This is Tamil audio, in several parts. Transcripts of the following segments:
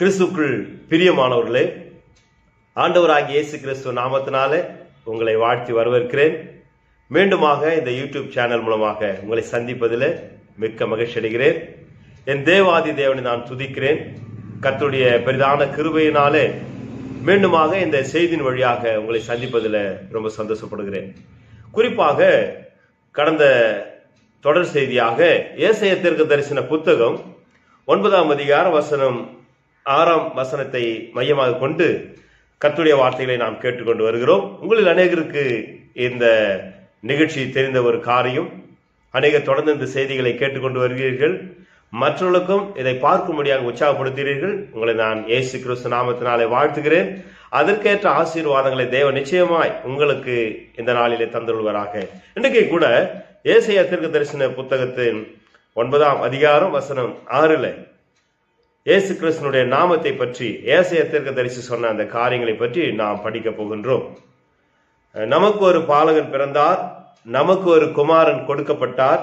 கிறிஸ்துக்குள் பிரியமானவர்களே ஆண்டவராகிய இயேசு கிறிஸ்துவ நாமத்தினாலே உங்களை வாழ்த்தி வரவேற்கிறேன். மீண்டுமாக இந்த யூடியூப் சேனல் மூலமாக உங்களை சந்திப்பதில் மிக்க மகிழ்ச்சி அடைகிறேன். என் தேவாதி தேவனை நான் துதிக்கிறேன். கத்துடைய பெரிதான கிருபையினாலே மீண்டுமாக இந்த செய்தியின் வழியாக உங்களை சந்திப்பதில் ரொம்ப சந்தோஷப்படுகிறேன். குறிப்பாக கடந்த தொடர் செய்தியாக ஏசைய தீர்க்க தரிசன புத்தகம் ஒன்பதாம் அதிகார வசனம் ஆறாம் வசனத்தை மையமாக கொண்டு கத்துடைய வார்த்தைகளை நாம் கேட்டுக்கொண்டு வருகிறோம். உங்களில் அநேகருக்கு இந்த நிகழ்ச்சி தெரிந்த ஒரு காரியம். அநேகர் தொடர்ந்து இந்த செய்திகளை கேட்டுக்கொண்டு வருகிறீர்கள். மற்றவர்களுக்கும் இதை பார்க்கும்படியாக உற்சாகப்படுத்துகிறீர்கள். உங்களை நான் ஏசு கிறிஸ்து நாமத்தினாலே வாழ்த்துகிறேன். அதற்கேற்ற ஆசீர்வாதங்களை தேவ நிச்சயமாய் உங்களுக்கு இந்த நாளிலே தந்துள்வராக இன்றைக்கு கூட ஏசையா தீர்க்க தரிசன புத்தகத்தின் ஒன்பதாம் அதிகாரம் வசனம் ஆறுல இயேசு கிறிஸ்தனுடைய நாமத்தை பற்றி ஏசைய தீர்க்க தரிசி சொன்ன அந்த காரியங்களை பற்றி நாம் படிக்க போகின்றோம். நமக்கு ஒரு பாலகன் பிறந்தார் நமக்கு ஒரு குமாரன் கொடுக்கப்பட்டார்.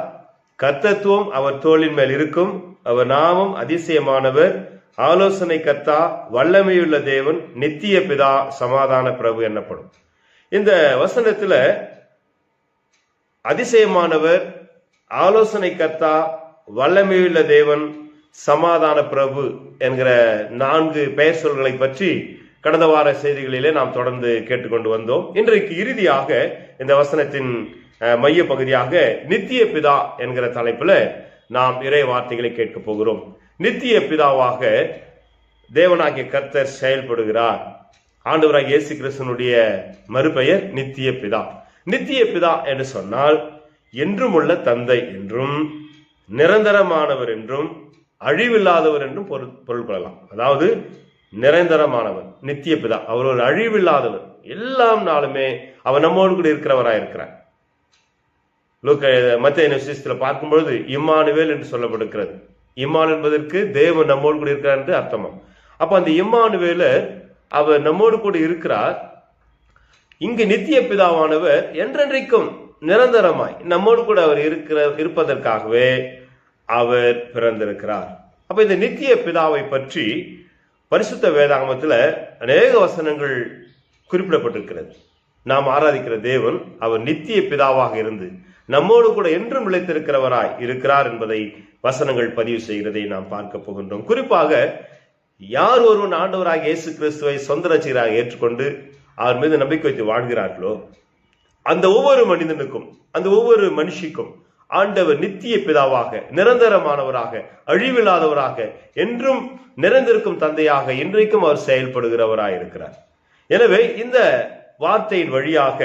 கர்த்தத்துவம் அவர் தோளின் மேல் இருக்கும். அவர் நாமம் அதிசயமானவர். ஆலோசனை கர்த்தா வல்லமையுள்ள தேவன் நித்திய பிதா சமாதான பிரபு என்னப்படும். இந்த வசனத்துல அதிசயமானவர் ஆலோசனை கர்த்தா வல்லமையுள்ள தேவன் சமாதான பிரபு என்கிற நான்கு பெயர் சொல்களை பற்றி கடந்த வார செய்திகளிலே நாம் தொடர்ந்து கேட்டுக்கொண்டு வந்தோம். இன்றைக்கு இறுதியாக இந்த வசனத்தின் மைய பகுதியாக நித்திய பிதா என்கிற தலைப்புல நாம் இறை வார்த்தைகளை கேட்க போகிறோம். நித்திய பிதாவாக தேவனாகிய கர்த்தர் செயல்படுகிறார். ஆண்டவராக இயேசு கிருஷ்ணனுடைய மறுபெயர் நித்திய பிதா. நித்திய பிதா என்று சொன்னால் என்றும் உள்ள தந்தை என்றும் நிரந்தரமானவர் என்றும் அழிவில்லாதவர் என்றும் பொருள் பொருள் கொள்ளலாம். அதாவது நிரந்தரமானவர் நித்திய பிதா. அவர் ஒரு அழிவில்லாதவர். எல்லாம் நாளுமே அவர் நம்மோடு கூட இருக்கிறவராக இருக்கிறார். லூக்க மத்திய விசேஷத்தில் பார்க்கும்பொழுது இம்மானுவேல் என்று சொல்லப்படுகிறது. இம்மான் என்பதற்கு தேவன் நம்மோடு கூட இருக்கிறார் என்று அர்த்தமாம். அப்போ அந்த இம்மானுவேல அவர் நம்மோடு கூட இருக்கிறார். இங்கு நித்திய பிதாவானவர் என்றென்றைக்கும் நிரந்தரமாய் நம்மோடு கூட அவர் இருக்கிற இருப்பதற்காகவே அவர் பிறந்திருக்கிறார். அப்ப இந்த நித்திய பிதாவை பற்றி பரிசுத்த வேதாகமத்தில் அநேக வசனங்கள் குறிப்பிடப்பட்டிருக்கிறது. நாம் ஆராதிக்கிற தேவன் அவர் நித்திய பிதாவாக இருந்து நம்மோடு கூட என்றும் நிலைத்திருக்கிறவராய் இருக்கிறார் என்பதை வசனங்கள் பதிவு செய்கிறதை நாம் பார்க்க போகின்றோம். குறிப்பாக யார் ஒருவன் ஆண்டவராக இயேசு கிறிஸ்துவை சொந்த ரசிகராக ஏற்றுக்கொண்டு அவர் மீது நம்பிக்கை வைத்து வாழ்கிறார்களோ அந்த ஒவ்வொரு மனிதனுக்கும் அந்த ஒவ்வொரு மனுஷிக்கும் ஆண்டவர் நித்திய பிதாவாக நிரந்தரமானவராக அழிவில்லாதவராக என்றும் நிறைந்திருக்கும் தந்தையாக இன்றைக்கும் அவர் செயல்படுகிறவராய் இருக்கிறார். எனவே இந்த வார்த்தையின் வழியாக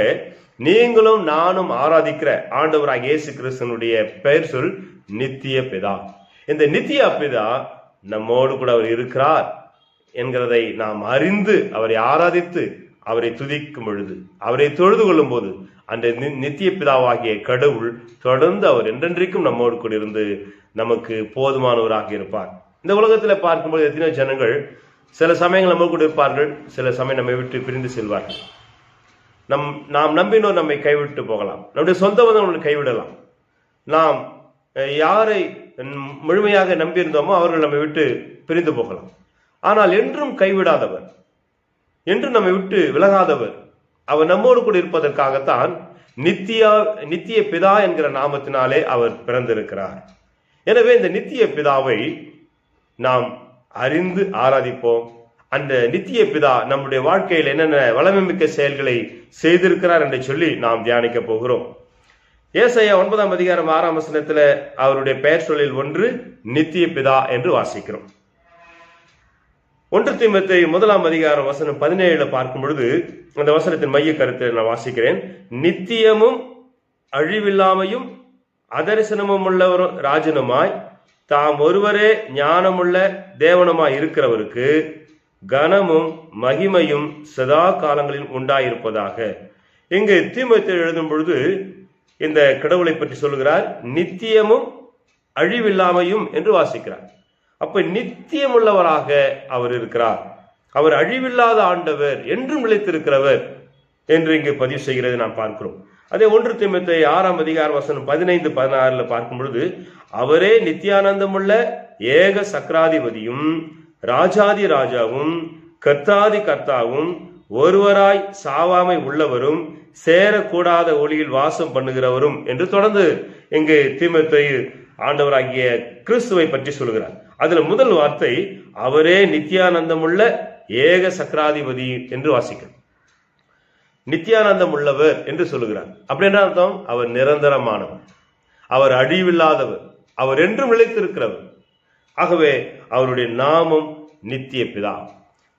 நீங்களும் நானும் ஆராதிக்கிற ஆண்டவராக இயேசு கிறிஸ்தனுடைய பெயர் சொல் நித்திய பிதா. இந்த நித்திய பிதா நம்மோடு கூட அவர் இருக்கிறார் என்கிறதை நாம் அறிந்து அவரை ஆராதித்து அவரை துதிக்கும் பொழுது அவரை தொழுது கொள்ளும் போது அந்த நி- நித்திய பிதாவாகிய கடவுள் தொடர்ந்து அவர் என்றென்றைக்கும் நம்மோடு கூட இருந்து நமக்கு போதுமானவராக இருப்பார். இந்த உலகத்தில் பார்க்கும்போது எத்தனையோ ஜனங்கள் சில சமயங்கள் நம்ம கூட இருப்பார்கள் சில சமயம் நம்மை விட்டு பிரிந்து செல்வார்கள். நம் நாம் நம்பினோர் நம்மை கைவிட்டு போகலாம். நம்முடைய சொந்த பந்தங்கள் நம்மளை கைவிடலாம். நாம் யாரை முழுமையாக நம்பியிருந்தோமோ அவர்கள் நம்மை விட்டு பிரிந்து போகலாம். ஆனால் என்றும் கைவிடாதவர் என்றும் நம்மை விட்டு விலகாதவர் அவர் நம்மோடு கூட இருப்பதற்காகத்தான் நித்தியா நித்திய பிதா என்கிற நாமத்தினாலே அவர் பிறந்திருக்கிறார். எனவே இந்த நித்திய பிதாவை நாம் அறிந்து ஆராதிப்போம். அந்த நித்திய பிதா நம்முடைய வாழ்க்கையில் என்னென்ன வளமைமிக்க செயல்களை செய்திருக்கிறார் என்று சொல்லி நாம் தியானிக்க போகிறோம். ஏசையா ஒன்பதாம் அதிகாரம் ஆறாம் வசனத்தில் அவருடைய பெயர் சொல்லில் ஒன்று நித்திய பிதா என்று வாசிக்கிறோம். ஒன்று திம்பத்தை முதலாம் அதிகாரம் வசனம் பதினேழுல பார்க்கும் பொழுது அந்த வசனத்தின் மைய கருத்தை நான் வாசிக்கிறேன். நித்தியமும் அழிவில்லாமையும் அதரிசனமும் உள்ளவரும் ராஜனுமாய் தாம் ஒருவரே ஞானமுள்ள தேவனுமாய் இருக்கிறவருக்கு கனமும் மகிமையும் சதா காலங்களில் உண்டாயிருப்பதாக. இங்கு தீமத்தை எழுதும் பொழுது இந்த கடவுளை பற்றி சொல்கிறார் நித்தியமும் அழிவில்லாமையும் என்று வாசிக்கிறார். அப்ப நித்தியம் உள்ளவராக அவர் இருக்கிறார். அவர் அழிவில்லாத ஆண்டவர் என்றும் நிலைத்திருக்கிறவர் என்று இங்கு பதிவு செய்கிறது நாம் பார்க்கிறோம். அதே ஒன்று திமுத்தை ஆறாம் அதிகார வசனம் பதினைந்து பதினாறுல பார்க்கும் பொழுது அவரே நித்தியானந்தமுள்ள ஏக சக்கராதிபதியும் ராஜாதி ராஜாவும் கர்த்தாதி கர்த்தாவும் ஒருவராய் சாவாமை உள்ளவரும் சேரக்கூடாத ஒளியில் வாசம் பண்ணுகிறவரும் என்று தொடர்ந்து இங்கு தீமத்தையு ஆண்டவராகிய கிறிஸ்துவை பற்றி சொல்கிறார். அதுல முதல் வார்த்தை அவரே நித்யானந்தமுள்ள ஏக சக்கராதிபதி என்று வாசிக்கிறார் நித்தியானந்தம் உள்ளவர் என்று சொல்லுகிறார். அப்படி என்ன அர்த்தம்? அவர் நிரந்தரமானவர். அவர் அழிவில்லாதவர். அவர் என்றும் நிலைத்திருக்கிறவர். ஆகவே அவருடைய நாமம் நித்திய பிதா.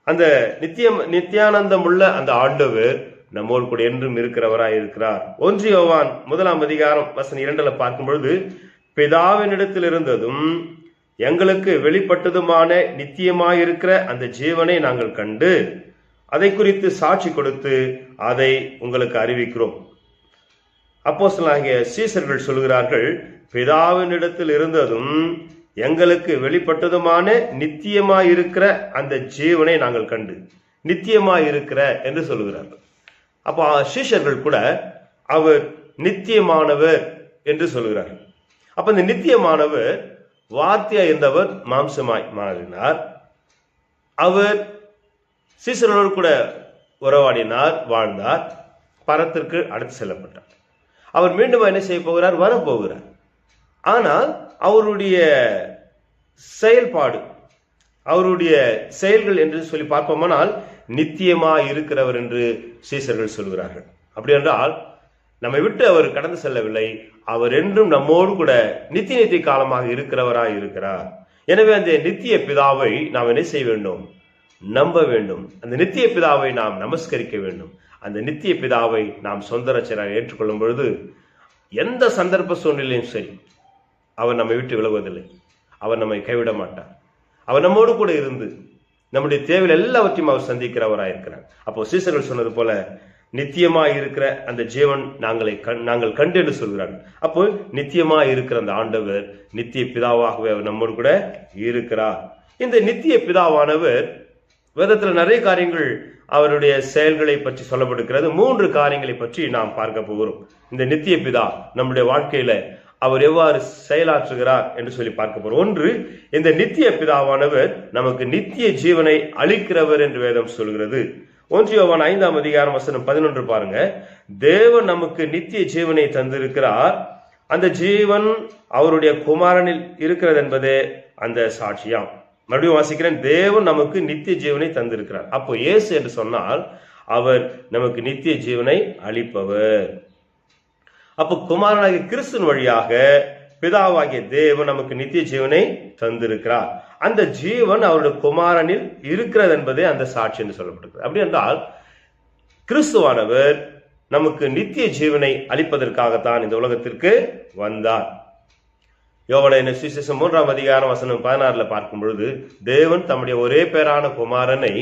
அந்த நித்தியம் நித்தியானந்தம் உள்ள அந்த ஆண்டவர் நம்மோடு கூட என்றும் இருக்கிறவராய் இருக்கிறார். ஒன்று யோவான் முதலாம் அதிகாரம் வசன் இரண்டுல பார்க்கும் பொழுது பிதாவினிடத்தில் இருந்ததும் எங்களுக்கு வெளிப்பட்டதுமான நித்தியமாயிருக்கிற அந்த ஜீவனை நாங்கள் கண்டு அதை குறித்து சாட்சி கொடுத்து அதை உங்களுக்கு அறிவிக்கிறோம். அப்போஸ்தலனாகிய சீசர்கள் சொல்கிறார்கள் பிதாவினிடத்தில் இருந்ததும் எங்களுக்கு வெளிப்பட்டதுமான நித்தியமாயிருக்கிற அந்த ஜீவனை நாங்கள் கண்டு நித்தியமாயிருக்கிற என்று சொல்லுகிறார்கள் அப்போ சீஷர்கள் கூட அவர் நித்தியமானவர் என்று சொல்கிறார்கள். அப்ப இந்த நித்தியமானவர் வாத்தியா இருந்தவர் மாம்சமாய் மாறினார். அவர் சீசர்களோடு கூட உறவாடினார் வாழ்ந்தார் பரத்திற்கு அடுத்து செல்லப்பட்டார். அவர் மீண்டும் என்ன செய்ய போகிறார்? வரப்போகிறார் ஆனால் அவருடைய செயல்பாடு அவருடைய செயல்கள் என்று சொல்லி பார்ப்போமானால் நித்தியமாக இருக்கிறவர் என்று சீசர்கள் சொல்கிறார்கள். அப்படி என்றால் நம்மை விட்டு அவர் கடந்து செல்லவில்லை. அவர் என்றும் நம்மோடு கூட நித்திய நித்திய காலமாக இருக்கிறவராய் இருக்கிறார். எனவே அந்த நித்திய பிதாவை நாம் என்ன செய்ய வேண்டும்? நம்ப வேண்டும். அந்த நித்திய பிதாவை நாம் நமஸ்கரிக்க வேண்டும். அந்த நித்திய பிதாவை நாம் சொந்த ரச்சராக ஏற்றுக்கொள்ளும் பொழுது எந்த சந்தர்ப்ப சூழ்நிலையும் சரி அவர் நம்மை விட்டு விலகுவதில்லை. அவர் நம்மை கைவிட மாட்டார். அவர் நம்மோடு கூட இருந்து நம்முடைய தேவையில் எல்லாவற்றையும் அவர் சந்திக்கிறவராக இருக்கிறார். அப்போ சீசர்கள் சொன்னது போல நித்தியமா இருக்கிற அந்த ஜீவன் நாங்களை கண் நாங்கள் கண்டு என்று சொல்கிறார்கள். அப்போ நித்தியமா இருக்கிற அந்த ஆண்டவர் நித்திய பிதாவாகவே அவர் நம்மோடு கூட இருக்கிறார். இந்த நித்திய பிதாவானவர் வேதத்தில் நிறைய காரியங்கள் அவருடைய செயல்களை பற்றி சொல்லப்படுகிறது. மூன்று காரியங்களை பற்றி நாம் பார்க்க போகிறோம். இந்த நித்திய பிதா நம்முடைய வாழ்க்கையில அவர் எவ்வாறு செயலாற்றுகிறார் என்று சொல்லி பார்க்க போறோம். ஒன்று இந்த நித்திய பிதாவானவர் நமக்கு நித்திய ஜீவனை அளிக்கிறவர் என்று வேதம் சொல்கிறது. ஒன்றியவன் ஐந்தாம் அதிகாரம் வசனம் பதினொன்று பாருங்க. தேவன் நமக்கு நித்திய ஜீவனை தந்திருக்கிறார். அந்த ஜீவன் அவருடைய குமாரனில் இருக்கிறது என்பதே அந்த சாட்சியாம். மறுபடியும் வாசிக்கிறேன். தேவன் நமக்கு நித்திய ஜீவனை தந்திருக்கிறார். அப்போ இயேசு என்று சொன்னால் அவர் நமக்கு நித்திய ஜீவனை அளிப்பவர். அப்போ குமாரனாகிய கிறிஸ்துவின் வழியாக பிதாவாகிய தேவன் நமக்கு நித்திய ஜீவனை தந்திருக்கிறார். அந்த ஜீவன் அவருடைய குமாரனில் இருக்கிறது என்பதே அந்த சாட்சி என்று சொல்லப்படுகிறது அப்படி என்றால் கிறிஸ்துவானவர் நமக்கு நித்திய ஜீவனை அளிப்பதற்காகத்தான் இந்த உலகத்திற்கு வந்தார். யோவன சுவிசேஷம் மூன்றாம் அதிகாரம் வசனம் பதினாறுல பார்க்கும் பொழுது தேவன் தம்முடைய ஒரே பேரான குமாரனை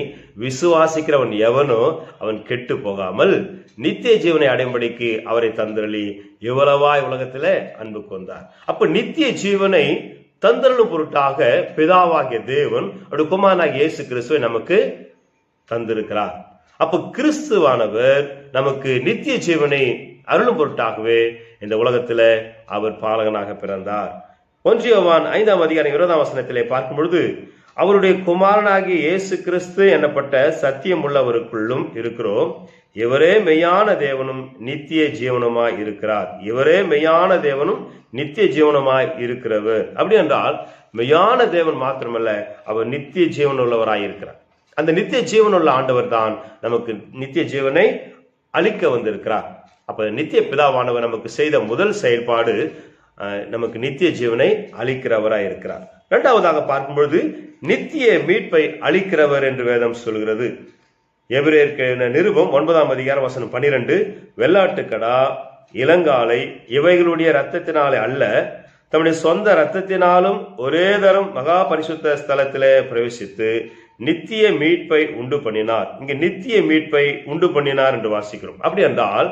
விசுவாசிக்கிறவன் எவனோ அவன் கெட்டு போகாமல் நித்திய ஜீவனை அடையும்படிக்கு அவரை தந்தரளி இவ்வளவா உலகத்திலே அன்பு கொண்டார். அப்ப நித்திய ஜீவனை தந்தரணும் பொருட்டாக பிதாவாகிய தேவன் அவருடைய குமாரனாகிய இயேசு கிறிஸ்துவை நமக்கு தந்திருக்கிறார். அப்ப கிறிஸ்துவானவர் நமக்கு நித்திய ஜீவனை அருளும் பொருட்டாகவே இந்த உலகத்துல அவர் பாலகனாக பிறந்தார். ஒன்றியவான் ஐந்தாம் அதிகாரம் இருபதாம் வசனத்திலே பார்க்கும் பொழுது அவருடைய குமாரனாகிய இயேசு கிறிஸ்து எனப்பட்ட சத்தியம் உள்ளவருக்குள்ளும் இருக்கிறோம். இவரே மெய்யான தேவனும் நித்திய ஜீவனமாய் இருக்கிறார். இவரே மெய்யான தேவனும் நித்திய ஜீவனமாய் இருக்கிறவர். அப்படி என்றால் மெய்யான தேவன் மாத்திரமல்ல அவர் நித்திய ஜீவன் உள்ளவராய் இருக்கிறார். அந்த நித்திய ஜீவனுள்ள ஆண்டவர் தான் நமக்கு நித்திய ஜீவனை அளிக்க வந்திருக்கிறார். அப்ப நித்திய பிதாவானவர் நமக்கு செய்த முதல் செயல்பாடு நமக்கு நித்திய ஜீவனை அளிக்கிறவராய் இருக்கிறார். இரண்டாவதாக பார்க்கும்பொழுது நித்திய மீட்பை அளிக்கிறவர் என்று வேதம் சொல்கிறது. எபிரேற்கு நிருபம் ஒன்பதாம் அதிகார வசனம் பனிரெண்டு வெள்ளாட்டுக்கடா இளங்காலை இவைகளுடைய ரத்தத்தினாலே அல்ல தம்முடைய சொந்த ரத்தத்தினாலும் ஒரே தரம் மகா பரிசுத்த ஸ்தலத்திலே பிரவேசித்து நித்திய மீட்பை உண்டு பண்ணினார். இங்க நித்திய மீட்பை உண்டு பண்ணினார் என்று வாசிக்கிறோம். அப்படி என்றால்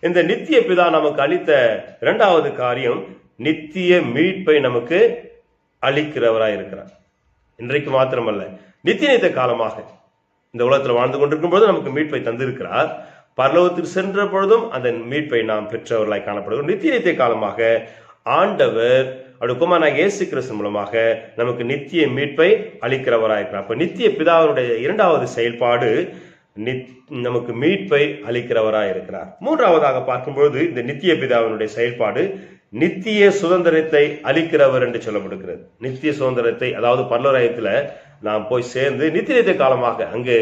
இந்த நித்திய பிதா நமக்கு அளித்த இரண்டாவது காரியம் நித்திய மீட்பை நமக்கு அளிக்கிறவராய் இருக்கிறார் இன்றைக்கு மாத்திரமல்ல நித்திய நித்த காலமாக. இந்த உலகத்தில் வாழ்ந்து கொண்டிருக்கும் பொழுது நமக்கு மீட்பை தந்திருக்கிறார். பரலோகத்துக்கு சென்ற பொழுதும் அந்த மீட்பை நாம் பெற்றவர்களாய் காணப்படுகிறோம். நித்திய நித்திய காலமாக ஆண்டவர் அவருடைய குமாரனாக இயேசு கிறிஸ்து மூலமாக நமக்கு நித்திய மீட்பை அளிக்கிறவராயிருக்கிறார் அப்போ நித்திய பிதாவினுடைய இரண்டாவது செயல்பாடு நித்- நமக்கு மீட்பை அளிக்கிறவராயிருக்கிறார் மூன்றாவதாக பார்க்கும்பொழுது இந்த நித்திய பிதாவினுடைய செயல்பாடு நித்திய சுதந்திரத்தை அளிக்கிறவர் என்று சொல்லப்படுகிறது. நித்திய சுதந்திரத்தை அதாவது பல்லராயத்துல நாம் போய் சேர்ந்து நித்திய காலமாக அங்கே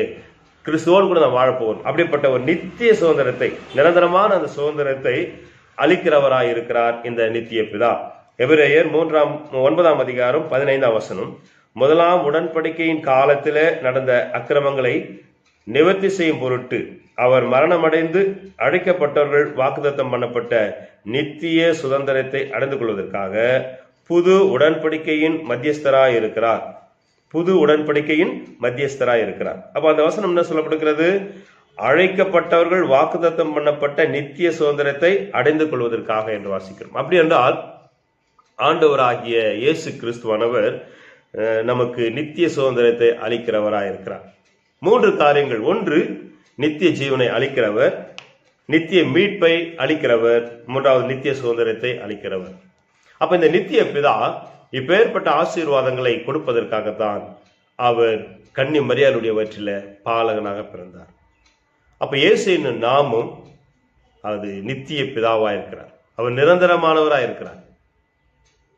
கிறிஸ்துவோடு கூட நாம் வாழப்போவோம். அப்படிப்பட்ட ஒரு நித்திய சுதந்திரத்தை நிரந்தரமான அந்த சுதந்திரத்தை அளிக்கிறவராய் இருக்கிறார் இந்த நித்திய பிதா. எபிரேயர் மூன்றாம் ஒன்பதாம் அதிகாரம் பதினைந்தாம் வசனம். முதலாம் உடன்படிக்கையின் காலத்திலே நடந்த அக்கிரமங்களை நிவர்த்தி செய்யும் பொருட்டு அவர் மரணமடைந்து அழைக்கப்பட்டவர்கள் வாக்குதத்தம் பண்ணப்பட்ட நித்திய சுதந்திரத்தை அடைந்து கொள்வதற்காக புது உடன்படிக்கையின் மத்தியஸ்தராக இருக்கிறார். புது உடன்படிக்கையின் மத்தியஸ்தராக இருக்கிறார். அப்போ அந்த வசனம் என்ன சொல்லப்படுகிறது? அழைக்கப்பட்டவர்கள் வாக்குதத்தம் பண்ணப்பட்ட நித்திய சுதந்திரத்தை அடைந்து கொள்வதற்காக என்று வாசிக்கிறோம். அப்படி என்றால் ஆண்டவராகிய இயேசு கிறிஸ்துவானவர் நமக்கு நித்திய சுதந்திரத்தை அளிக்கிறவராக இருக்கிறார். மூன்று காரியங்கள். ஒன்று நித்திய ஜீவனை அளிக்கிறவர் நித்திய மீட்பை அளிக்கிறவர் மூன்றாவது நித்திய சுதந்திரத்தை அளிக்கிறவர். அப்ப இந்த நித்திய பிதா இப்பேற்பட்ட ஆசீர்வாதங்களை கொடுப்பதற்காகத்தான் அவர் கன்னி மரியாளுடைய வற்றில பாலகனாக பிறந்தார். அப்ப இயேசு என்னும் நாமும் அது நித்திய பிதாவா இருக்கிறார். அவர் நிரந்தரமானவராக இருக்கிறார்.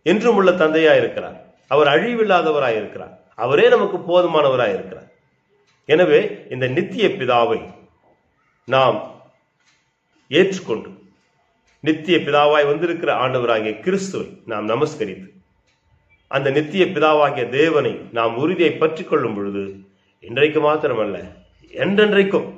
என்றும் உள்ள தந்தையா இருக்கிறார். அவர் அழிவில்லாதவராக இருக்கிறார். அவரே நமக்கு போதுமானவராக இருக்கிறார். எனவே இந்த நித்திய பிதாவை நாம் ஏற்றுக்கொண்டு நித்திய பிதாவாய் வந்திருக்கிற ஆண்டவராகிய கிறிஸ்துவை நாம் நமஸ்கரித்து அந்த நித்திய பிதாவாகிய தேவனை நாம் உறுதியை பற்றி கொள்ளும் பொழுது இன்றைக்கு மாத்திரமல்ல என்றென்றைக்கும்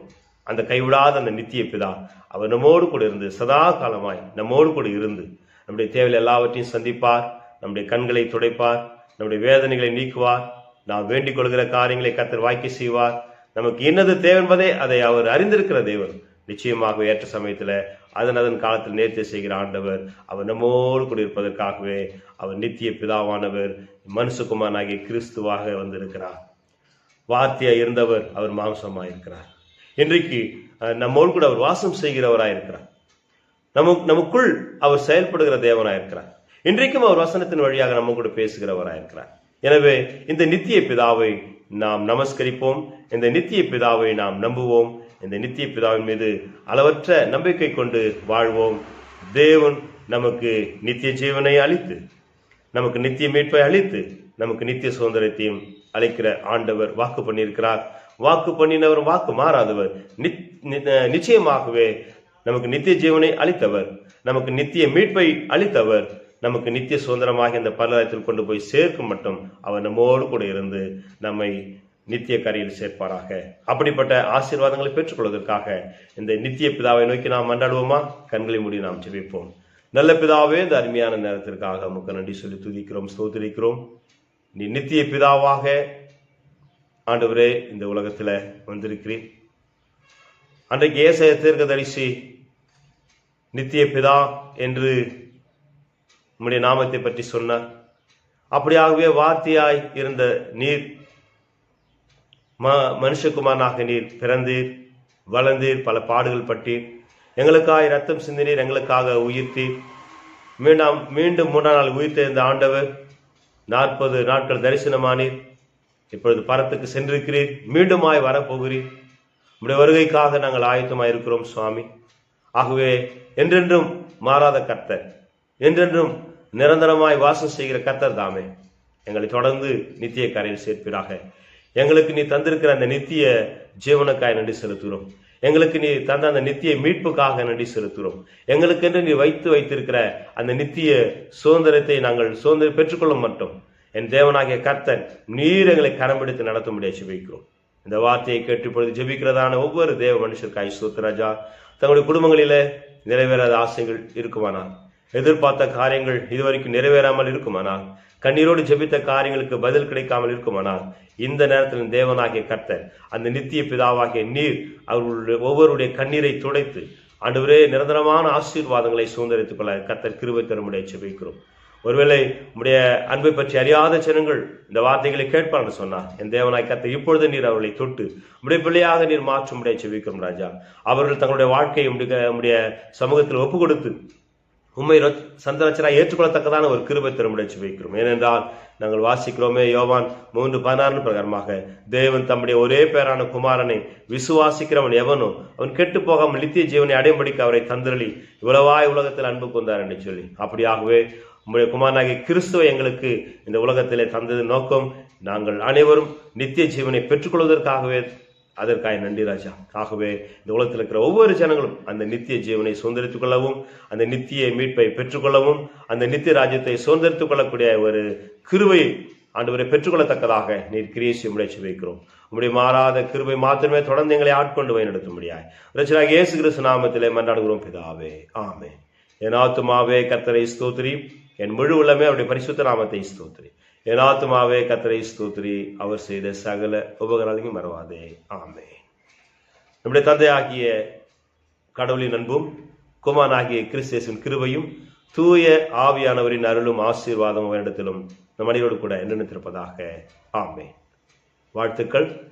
அந்த கைவிடாத அந்த நித்திய பிதா அவர் நம்மோடு கூட இருந்து சதா காலமாய் நம்மோடு கூட இருந்து நம்முடைய தேவையில் எல்லாவற்றையும் சந்திப்பார் நம்முடைய கண்களை துடைப்பார் நம்முடைய வேதனைகளை நீக்குவார் நாம் வேண்டிக் கொள்கிற காரியங்களை கத்தர் வாய்க்க செய்வார். நமக்கு என்னது தேவை என்பதை அதை அவர் அறிந்திருக்கிற தேவன். நிச்சயமாக ஏற்ற சமயத்தில் அதன் அதன் காலத்தில் நேர்த்தி செய்கிற ஆண்டவர் அவர் நம்மோடு கூட இருப்பதற்காகவே அவர் நித்திய பிதாவானவர் மனுஷகுமாரனாகிய கிறிஸ்துவாக வந்திருக்கிறார். வார்த்தையா இருந்தவர் அவர் மாம்சமா இருக்கிறார் இன்றைக்கு அஹ், நம்மோடு கூட அவர் வாசம் செய்கிறவராய் இருக்கிறார் நமக்கு நமக்குள் அவர் செயல்படுகிற தேவனாய் இருக்கிறார் இன்றைக்கும் அவர் வசனத்தின் வழியாக நம்ம கூட பேசுகிறவராய் இருக்கிறார் எனவே இந்த நித்திய பிதாவை நாம் நமஸ்கரிப்போம். இந்த நித்திய பிதாவை நாம் நம்புவோம். இந்த நித்திய பிதாவின் மீது அளவற்ற நம்பிக்கை கொண்டு வாழ்வோம். தேவன் நமக்கு நித்திய ஜீவனை அளித்து நமக்கு நித்திய மீட்பை அளித்து நமக்கு நித்திய சுதந்திரத்தையும் அளிக்கிற ஆண்டவர் வாக்கு பண்ணியிருக்கிறார். வாக்கு பண்ணினவர் வாக்கு மாறாதவர். நித்- நிச்சயமாகவே நமக்கு நித்திய ஜீவனை அளித்தவர். நமக்கு நித்திய மீட்பை அளித்தவர். நமக்கு நித்திய சுதந்திரமாக இந்த பரலயத்தில் கொண்டு போய் சேர்க்கும் மட்டும் அவர் நம்மோடு கூட இருந்து நம்மை நித்திய கரையில் சேர்ப்பாராக. அப்படிப்பட்ட ஆசீர்வாதங்களை பெற்றுக்கொள்வதற்காக இந்த நித்திய பிதாவை நோக்கி நாம் மன்றாடுவோமா? கண்களை மூடி நாம் ஜெபிப்போம். நல்ல பிதாவே இந்த அருமையான நேரத்திற்காக முக்க நன்றி சொல்லி துதிக்கிறோம் ஸ்தோத்திரிக்கிறோம். நீ நித்திய பிதாவாக ஆண்டவரே இந்த உலகத்தில் வந்திருக்கிறீர். அன்றைக்கு ஏசைய தீர்க்கதரிசி நித்திய பிதா என்று உம்முடைய நாமத்தை பற்றி சொன்னார். அப்படியாகவே வார்த்தையாய் இருந்த நீர் ம மனுஷகுமாரனாக நீர் பிறந்தீர் வளர்ந்தீர் பல பாடுகள் பட்டீர். எங்களுக்காக ரத்தம் சிந்தினீர் எங்களுக்காக உயிர்த்தீர். மீண்டாம் மீண்டும் மூன்றாம் நாள் உயிர்த்தெழுந்த ஆண்டவர் நாற்பது நாட்கள் தரிசனமானீர். இப்பொழுது பரத்துக்கு சென்றிருக்கிறீர். மீண்டுமாய் வரப்போகிறீர். உடைய வருகைக்காக நாங்கள் ஆயத்தமாக இருக்கிறோம் சுவாமி. ஆகவே என்றென்றும் மாறாத கர்த்தர் என்றென்றும் நிரந்தரமாய் வாசம் செய்கிற கர்த்தர் தாமே. எங்களை தொடர்ந்து நித்திய கரையில் சேர்ப்பீராக. எங்களுக்கு நீ தந்திருக்கிற அந்த நித்திய ஜீவனுக்காய் நன்றி செலுத்துகிறோம். எங்களுக்கு நீ தந்த அந்த நித்திய மீட்புக்காக நன்றி செலுத்துகிறோம். எங்களுக்கென்று நீ வைத்து வைத்திருக்கிற அந்த நித்திய சுதந்திரத்தை நாங்கள் சுதந்திரம் பெற்றுக்கொள்ள மாட்டோம். என் தேவனாகிய கர்த்தன் நீர் எங்களை கரம்பிடித்து நடத்தும்படியாக ஜெபிக்கிறோம் இந்த வார்த்தையை கேட்டு பொழுது ஜெபிக்கிறதான ஒவ்வொரு தேவ மனுஷருக்காய் சூத்ராஜா தங்களுடைய குடும்பங்களிலே நிறைவேறாத ஆசைகள் இருக்குமானால் எதிர்பார்த்த காரியங்கள் இதுவரைக்கும் நிறைவேறாமல் இருக்குமானால் கண்ணீரோடு ஜெபித்த காரியங்களுக்கு பதில் கிடைக்காமல் இருக்குமானால் இந்த நேரத்தில் தேவனாகிய கர்த்தர் அந்த நித்திய பிதாவாகிய நீர் அவர்களுடைய ஒவ்வொருடைய கண்ணீரை துடைத்து ஆண்டவரே நிரந்தரமான ஆசீர்வாதங்களை சுதந்திரித்துக் கொள்ள கர்த்தர் கிருபை தருமுடைய ஜெபிக்கிறோம். ஒருவேளை உடைய அன்பை பற்றி அறியாத ஜனங்கள் இந்த வார்த்தைகளை கேட்பார் என்று சொன்னார் என் தேவனாய் கத்தை இப்பொழுது நீர் அவர்களை தொட்டு உடைய பிள்ளையாக நீர் மாற்றும்படியாக ஜெபிக்கிறோம் ராஜா. அவர்கள் தங்களுடைய வாழ்க்கையை உடைய சமூகத்தில் ஒப்பு கொடுத்து உண்மை சந்தரச்சராக ஏற்றுக்கொள்ளத்தக்கதான ஒரு கிருபை திரும்ப வைக்கிறோம். ஏனென்றால் நாங்கள் வாசிக்கிறோமே யோவான் மூன்று பதினாறு பிரகாரமாக தேவன் தம்முடைய ஒரே பேரான குமாரனை விசுவாசிக்கிறவன் எவனோ அவன் கெட்டு போகாமல் நித்திய ஜீவனை அடையும்படிக்கு அவரை தந்திரளி இவ்வளவாய் உலகத்தில் அன்பு கொண்டார் என்று சொல்லி. அப்படியாகவே உம்முடைய குமாரனாகிய கிறிஸ்துவ எங்களுக்கு இந்த உலகத்திலே தந்தது நோக்கம் நாங்கள் அனைவரும் நித்திய ஜீவனை பெற்றுக்கொள்வதற்காகவே அதற்காக நன்றி ராஜா. ஆகவே இந்த உலகத்தில் இருக்கிற ஒவ்வொரு ஜனங்களும் அந்த நித்திய ஜீவனை சுதந்திரித்துக் கொள்ளவும் அந்த நித்திய மீட்பை பெற்றுக்கொள்ளவும் அந்த நித்திய ராஜ்யத்தை சுதந்திரித்துக் கொள்ளக்கூடிய ஒரு கிருவை ஆண்டவரை பெற்றுக்கொள்ளத்தக்கதாக நீர் கிரியேசி முடைச்சு வைக்கிறோம் உங்களுடைய மாறாத கிருபை மாத்திரமே தொடர்ந்து எங்களை ஆட்கொண்டு வழி நடத்த முடியாது ரச்சனாக இயேசு கிறிஸ்து நாமத்திலே மன்றாடுகிறோம் பிதாவே. ஆமே என் ஆத்துமாவே கத்தரை ஸ்தோத்ரி என் முழு உள்ளமே அவருடைய பரிசுத்த நாமத்தை ஸ்தோத்ரி என் ஆத்மாவே கத்தரை ஸ்தூத்ரி அவர் செய்த சகல உபகரணங்களையும் மறவாதே. ஆமே நம்முடைய தந்தையாகிய கடவுளின் அன்பும் குமான் ஆகிய கிறிஸ்தேசின் கிருபையும் தூய ஆவியானவரின் அருளும் ஆசீர்வாதம் அவரிடத்திலும் நம் அனைவரோடு கூட நினைத்திருப்பதாக ஆமே வாழ்த்துக்கள்.